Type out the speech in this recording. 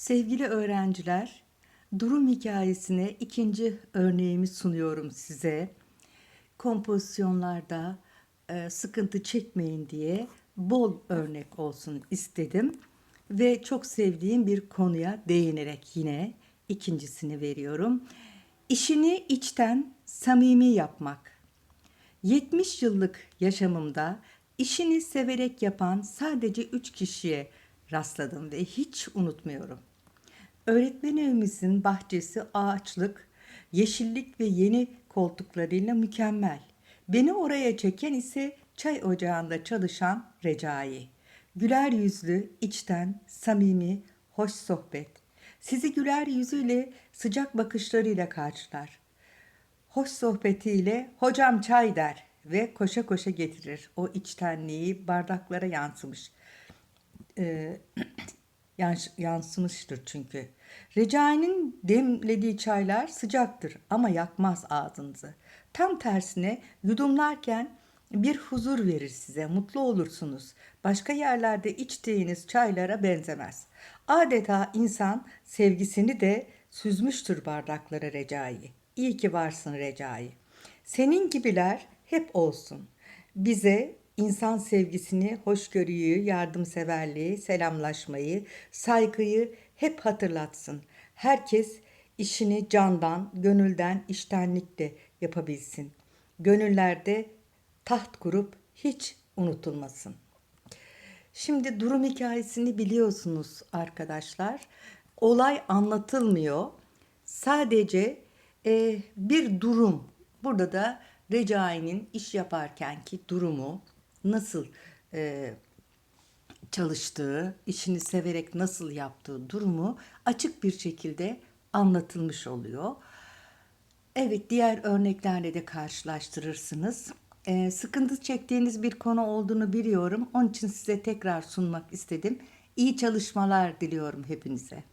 Sevgili öğrenciler, durum hikayesine ikinci örneğimi sunuyorum size. Kompozisyonlarda e, sıkıntı çekmeyin diye bol örnek olsun istedim ve çok sevdiğim bir konuya değinerek yine ikincisini veriyorum. İşini içten samimi yapmak. 70 yıllık yaşamımda işini severek yapan sadece 3 kişiye rastladım ve hiç unutmuyorum. Öğretmen evimizin bahçesi ağaçlık, yeşillik ve yeni koltuklarıyla mükemmel. Beni oraya çeken ise çay ocağında çalışan Recai. Güler yüzlü, içten, samimi, hoş sohbet. Sizi güler yüzüyle, sıcak bakışlarıyla karşılar. Hoş sohbetiyle hocam çay der ve koşa koşa getirir. O içtenliği bardaklara yansımış. Ee, yansımıştır çünkü. Recai'nin demlediği çaylar sıcaktır ama yakmaz ağzınızı. Tam tersine yudumlarken bir huzur verir size, mutlu olursunuz. Başka yerlerde içtiğiniz çaylara benzemez. Adeta insan sevgisini de süzmüştür bardaklara Recai. İyi ki varsın Recai. Senin gibiler hep olsun. Bize insan sevgisini, hoşgörüyü, yardımseverliği, selamlaşmayı, saygıyı hep hatırlatsın. Herkes işini candan, gönülden, iştenlikle yapabilsin. Gönüllerde taht kurup hiç unutulmasın. Şimdi durum hikayesini biliyorsunuz arkadaşlar. Olay anlatılmıyor. Sadece e, bir durum. Burada da Recai'nin iş yaparkenki durumu nasıl e, çalıştığı, işini severek nasıl yaptığı durumu açık bir şekilde anlatılmış oluyor. Evet, diğer örneklerle de karşılaştırırsınız. Ee, sıkıntı çektiğiniz bir konu olduğunu biliyorum. Onun için size tekrar sunmak istedim. İyi çalışmalar diliyorum hepinize.